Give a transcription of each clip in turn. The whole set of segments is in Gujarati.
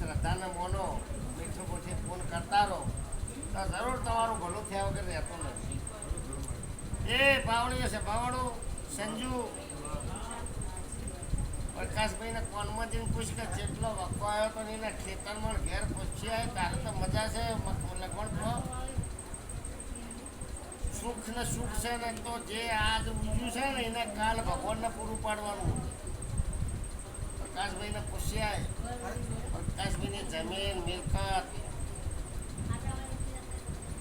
શ્રદ્ધાને મોનો, મિત્રો પછી ફોન કરતા રહો. તો જરૂર તમારું ભલું થયા વગર રહેતો નથી. એ બાવળીઓ છે પાવડું સંજુ. પ્રકાશભાઈને કોનમાં જઈને પૂછ કે જેટલો વખો આવ્યો તો એના ખેતરમાં ઘેર પૂછી આવે તારે તો મજા છે લગભગ તો. સુખ ને સુખ છે ને તો જે આજ ઉજ્યું છે ને એને કાલ ભગવાનને પૂરું પાડવાનું. પ્રકાશભાઈને પૂછ્યા પ્રકાશભાઈની જમીન મિલકત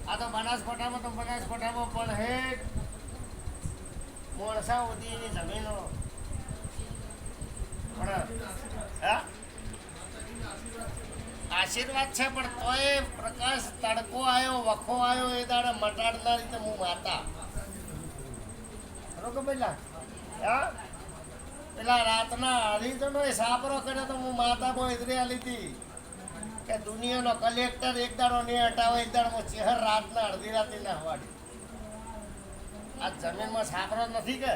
આ તો બનાસકાંઠામાં તો બનાસકાંઠામાં પણ હે. મોણસા ઉદીની જમીનો. આશીર્વાદ છે, પણ તોય પ્રકાશ તડકો આવ્યો, વખો આવ્યો, એ દાડે મટાડનારી તો હું માતા. બરોબર પેલા હા? પેલા રાતના જણો એ સાપરો કર્યો તો હું માતા ઇધરી આલી કે દુનિયાનો કલેક્ટર એક દાડો નહીં હટાવે, એક દાડો ચહેર રાતના અડધી રાતે ના હવાડી. આ જમીનમાં સાપરો નથી કે?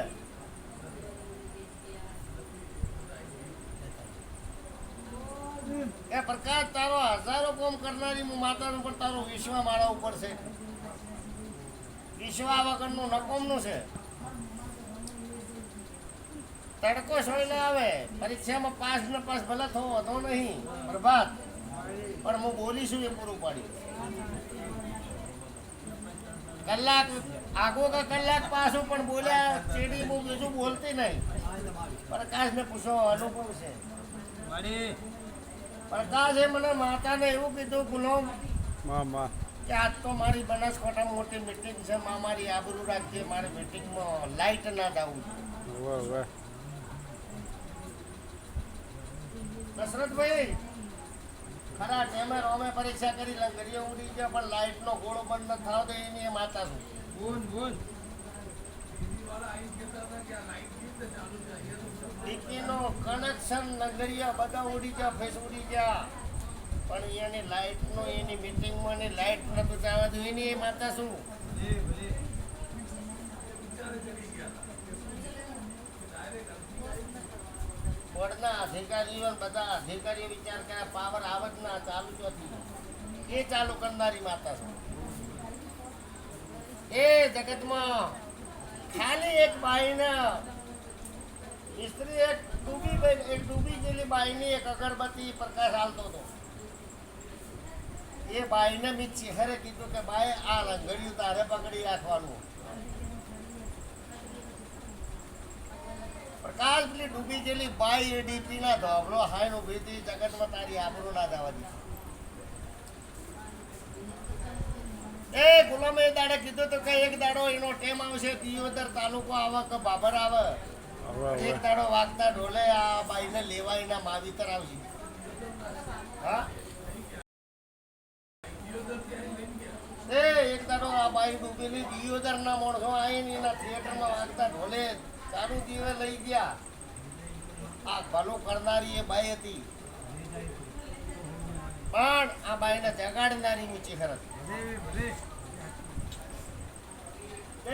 એ પ્રકાશ, તારો હજારો કોમ કરનારી હું માતાનું, પણ તારો વિશ્વ મારા ઉપર છે. વિશ્વા વગરનું નકોમનું છે. તડકો છોડીને આવે. પરીક્ષામાં પાસ ને પાસ ભલે થવો હતો નહીં. પ્રભાત. પણ હું બોલીશું એ પૂરું પાડ્યું. કલાક આગો કા કલાક પાછું પણ બોલ્યા ચેડી હું બીજું બોલતી નહીં. પ્રકાશને પૂછો અનુભવ છે. પ્રકાશે મને માતાને એવું કીધું ગુલામમાં માં કે આજ તો મારી બનાસકાંઠા મોટી મિટિંગ છે. માં મારી આબરૂ રાખજે મારે મિટિંગમાં લાઈટ ના દાવું વાહ હવે દશરથભાઈ ખરા ટેમે રોમે પરીક્ષા કરી લંગરીઓ ઉડી ગયા પણ લાઈટનો ગોળો બંધ ન થાવ દે એની માતા છું. ટીકીનો કનેક્શન નગરિયા બધા ઉડી ગયા ફેસ ઉડી ગયા. પણ એની લાઈટનો એની મિટિંગમાં એની લાઈટ નતું જવા દઉં એની માતા શું? બોર્ડના અધિકારીઓ બધા અધિકારીઓ વિચાર કર્યા, પાવર આવત ના, ચાલુ ચોથી એ ચાલુ કરનારી માતા છે. એ જગતમાં ખાલી એક બાઈને, સ્ત્રી એક ડૂબી એક ડૂબી ગયેલી બાઈની એક અગરબત્તી પ્રકાશ હાલતો હતો. એ બાઈને મેં ચહેરે કીધું કે બાઈ આ લંગડ્યું તારે પકડી રાખવાનું. પ્રકાશ પેલી ડૂબી ગયેલી બાઈ એડીપી ડીપી ના ધોબળો હાઈન ઊભી હતી જગતમાં તારી આબરો ના જવા દીધી એ ગુલામે દાડે કીધું તો કે એક દાડો એનો ટેમ આવશે દિયોદર તાલુકો આવે કે બાબર આવે? એક દાડો વાગતા ઢોલે આ બાઈને લેવા એના માવીતર આવશે. હા? એ એક દાડો આ બાઈ ડૂબેલી દિયોદર ના માણસો આવીને એના થિયેટરમાં વાગતા ઢોલે. ચાલુ દીવે લઈ ગયા. આ ભલું કરનારી એ બાઈ હતી. પણ આ બાઈને જગાડનારી ઊંચી ખર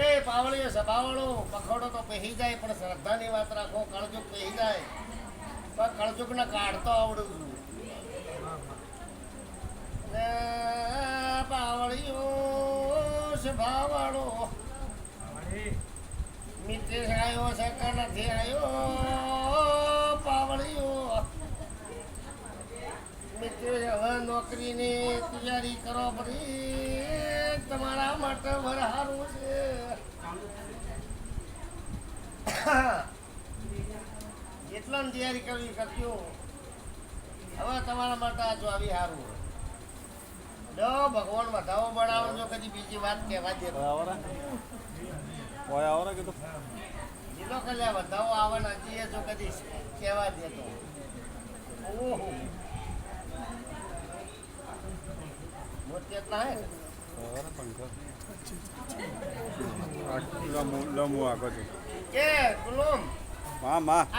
એ પાવળીઓ સભાવળો પખોડો તો પહેરી જાય, પણ શ્રદ્ધાની વાત રાખો કળજુક પહેરી જાય. પણ કળજુગને કાઢતો આવડું છું. ને પાવળીઓ સભાવળો. કે તૈયારી કરો પડી. તમારા માટે વરહારું છે. એટલા તૈયારી કરવી કરજો. હવે તમારા માટે આ જો આવી સારું ભગવાન વધાવો બનાવજો કદી બીજી વાત કહેવા દે. કીધું લીલો કલ્યા વધાવો આવવાના હજી એ જો કદી કહેવા દેતો ઓહો એટલા હે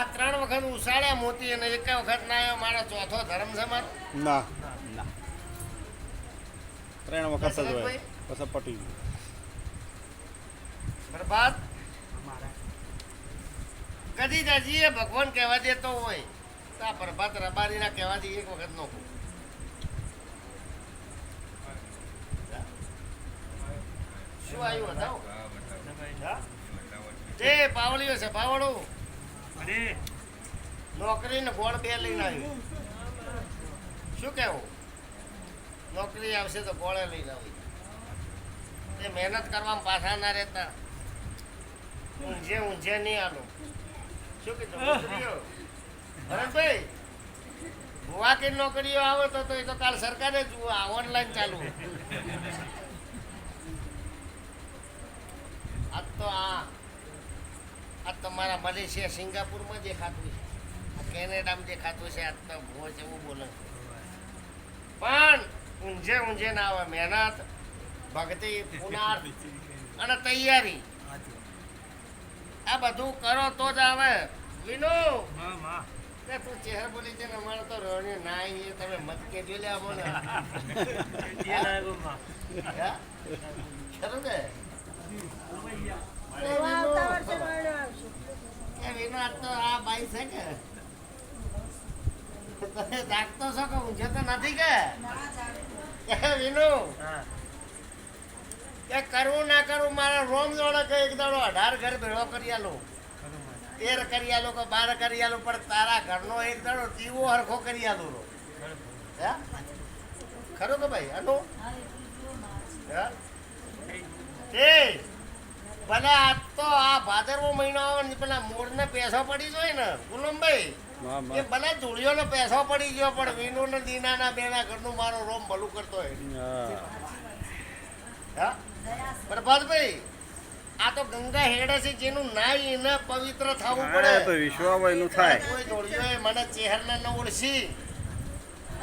ત્રણ વખત ઉસાડ્યા મોતી અને એક વખત ના. આવ્યો મારો ચોથો ધર્મ સમાજ ના ના ત્રણ વખત જ હોય. પછી પટી ગયું. બરબાદ. કદી જાજી એ ભગવાન કહેવા દેતો હોય તો આ પ્રભાત રબારીના કહેવાથી એક વખત નો શું આવ્યું બતાવો? તે પાવળીઓ છે પાવળું અરે. ગોળ બે લઈને આવ્યું. શું કહેવું? નોકરી આવશે તો ગોળે લઈને આવી. તે મહેનત કરવામાં પાછા ના રહેતા. ઊંઝે ઊંઝે નહીં આલું. શું કીધું? નોકરીઓ? ભરતભાઈ કે નોકરીઓ આવે તો તો એ તો કાલ સરકારે જ ઓનલાઈન ચાલુ. આજ તો આ આ તમારા મલેશિયા સિંગાપુરમાં દેખાતું છે. આ કેનેડામાં દેખાતું છે, આજ તો ભો જેવું બોલે પણ ઊંઝે ઊંઝે ના આવે. મહેનત, ભક્તિ, પુનાર અને તૈયારી. આ બધું કરો તો જ આવે. વિનુ કે તું ચહેર બોલી છે અમારે તો રોણી ના એ તમે મત કે જોઈ લેવો ને ખરું કે? આવતા વર્ષે મળ્યો આવશે. એ વિનુ આજ તો આ બાઈ છે કે? તમે જાગતો છો કે તો નથી કે? વિનુ કે કરવું ના કરવું મારા રોમ જોડે કે એક દાડો અઢાર ઘર ભેળો કરી આલો. તેર કરી આલો કે બાર કરી આલું પણ તારા ઘરનો એક દાડો દીવો હરખો કરી આલું રો. ખરો કે ભાઈ? અનુ એ ભલે આ તો આ ભાદરવો મહિનો આવે ને પેલા મોરને પૈસો પડી જાય ને ગુલમભાઈ એ ભલે ધૂળિયો ને પૈસો પડી ગયો પણ વિનુ ને દીના ના બેના ઘરનું મારો રોમ ભલું કરતો હોય. હા? હા પ્રભાતભાઈ આ તો ગંગા હેડે છે જેનું નાય એને પવિત્ર થવું પડે. વિશ્વાભાઈ નું થાય. કોઈ દોડ્યો મને ચહેરને ન ઓળખી.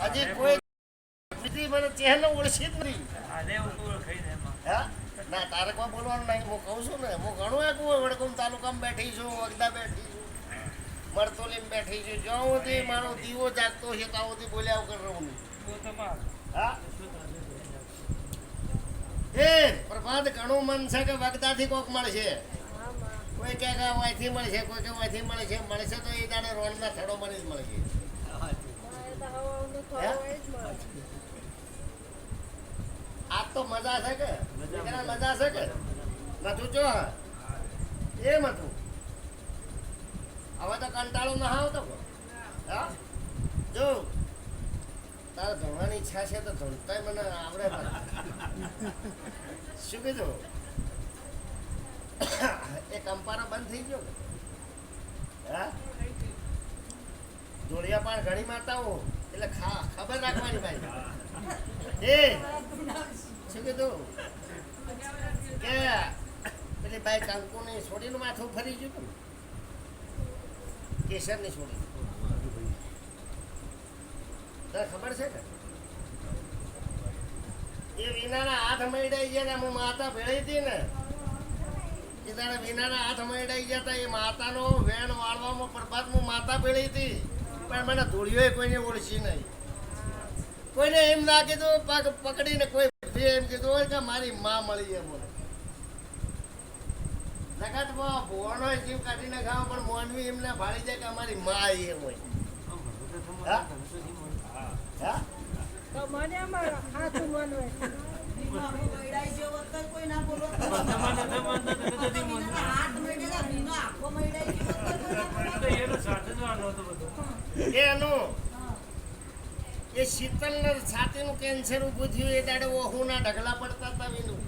હજી કોઈ બીજી મને ચહેરને ઓળખી જ નથી. હા ના તારે કોઈ બોલવાનું નહીં. હું કહું છું ને હું ઘણું એક વડગામ તાલુકામાં બેઠી છું વગદા બેઠી છું. મરતોલીમાં બેઠી છું. જ્યાં સુધી મારો દીવો જાગતો છે ત્યાં સુધી બોલ્યા વગર રહું નહીં. હા? એ પ્રભાત ઘણું મન છે કે વગદાથી કોક મળશે. કોઈ કે વાયથી મળશે કોઈ કે વાયથી મળશે મળશે તો એ દાડે રોડના થડો બની જ મળશે. આ તો મજા છે કે? મજા છે કે? નતું જો? એમ હતું. હવે તો કંટાળો ના આવતો. હા? જો? તારે ધોવાની ઈચ્છા છે તો ધોતાય મને, આવડે. શું કીધું? એ કંપારો બંધ થઈ ગયો? હા? જોડિયા પાણ ઘણી મારતા હો, એટલે ખા ખબર રાખવાની ભાઈ. એ, શું કીધું? કે, પેલી બાઈ કંકુની છોડીનું માથું ફરી ગયું કેસર ને છોડી. ખબર છે એ વિનાના હાથ મળી ગયા ને હું માતા ભેળી હતી ને એ તારે વિનાના હાથ મળી ગયા હતા એ માતાનો વેણ વાળવામાં પ્રભાત હું માતા ભેળી હતી. પણ મને ધૂળિયો કોઈને ઓળખી નહીં. કોઈને એમ ના કીધું પગ પકડીને કોઈ એમ કીધું હોય કે મારી માં મળી એમ મને ભોવાનો જીવ કાઢીને ખાવ પણ મોનવી એમને ભાળી જાય કે અમારી માં એમ હોય. હા? એનું એ શીતલ ને છાતીનું કેન્સર ઉભું થયું એ દાડે ઓહુના ઢગલા પડતા હતા વિનું.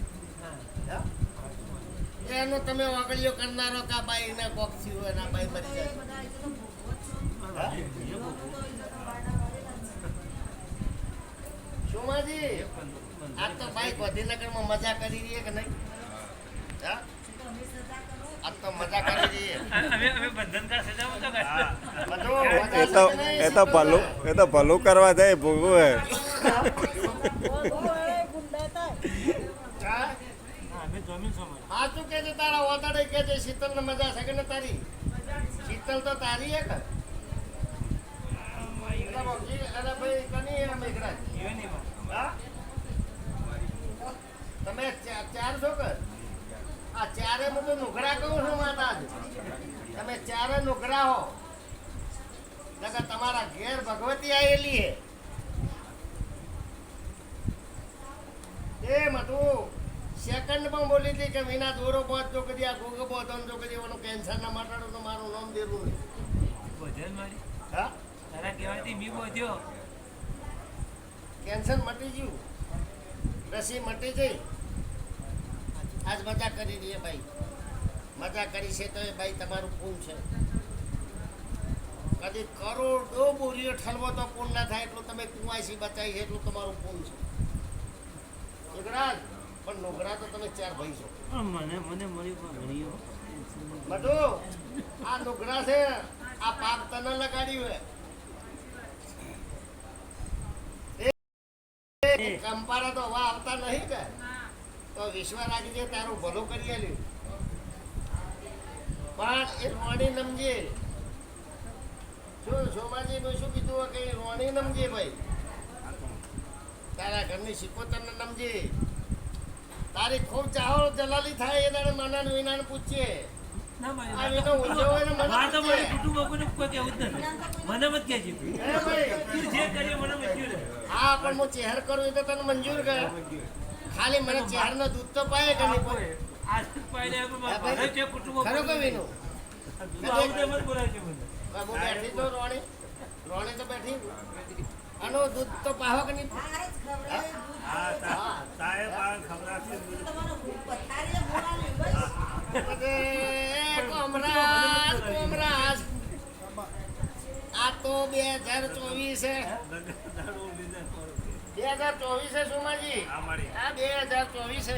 હા? તમે વાગડીઓ કરનારો કા બાઈ ના કોક થયું એના બાઈ મરી જાય આજ તો ભાઈ ગાંધીનગરમાં મજા કરી રહી કે નહીં? હા? આજ તો મજા કરી રહી બધું એ તો ભલું એ તો ભલું કરવા જાય ભોગવું તારા ઓતાડે કે છે શીતલ ને મજા છે કે ને તારી? શીતલ તો તારી હે તમે ચાર છો કે? આ ચારે હું તો નુકરા કહું છું માતા તમે ચારે નુકરા હો. નકર તમારા ઘેર ભગવતી આવેલી હે. એ સેકન્ડ પણ બોલી હતી કે વિના દોરો પહોંચજો કદી આ ગોગો બોધન જો કદી ઓનું કેન્સર ના મટાડો તો મારું નામ દેવું નહીં. ભજન મારી હા? તારા કહેવાથી કેન્સર મટી ગયું. રસી મટી ગઈ. આજ મજા કરી દઈએ ભાઈ. મજા કરી છે તો એ ભાઈ તમારું પૂન છે. કદી કરોડો બોરીઓ ઠલવો તો પૂન ના થાય એટલું તમે કુંવાસી બચાવી છે એટલું તમારું પૂન છે. નોગરાજ પણ નોગરા તો તમે ચાર ભાઈ છો. મને મને મળી પણ. આ નોગરા છે આ પાપ તને લગાડ્યું હે. કંપારા તો હવા આવતા નહીં કે. તો વિશ્વ રાખજે તારું ભલું કરી આલ્યું પણ એ રોણી નમજે. શું સોમાજી મેં શું કીધું કે રોણી નમજે ભાઈ? તારા ઘરની સિકોતર ને નમજે. તારી ખૂબ ચાહો જલાલી થાય એ દાડે માનાનું વિનાનું પૂછીએ. ના આ ને મને મત કહેજે તું જે કરીએ મને હા પણ હું ચહેર કરું એ તો તને મંજૂર કર ખાલી મને ચહેર નો દૂધ તો પાય કે નહીં? આજ. છે કુટુંબ ખરો કે વિનો તું આવું તેમ જ બોલાય છે મને હવે બેઠી તો રોણી રોણી તો બેઠી આનો દૂધ તો પાહો કે નહીં હા. બધે કોમરાજ કોમરાજ. આ તો બે હજાર ચોવીસ. બે હજાર ચોવીસ સુમાજી? આ બે હજાર ચોવીસ.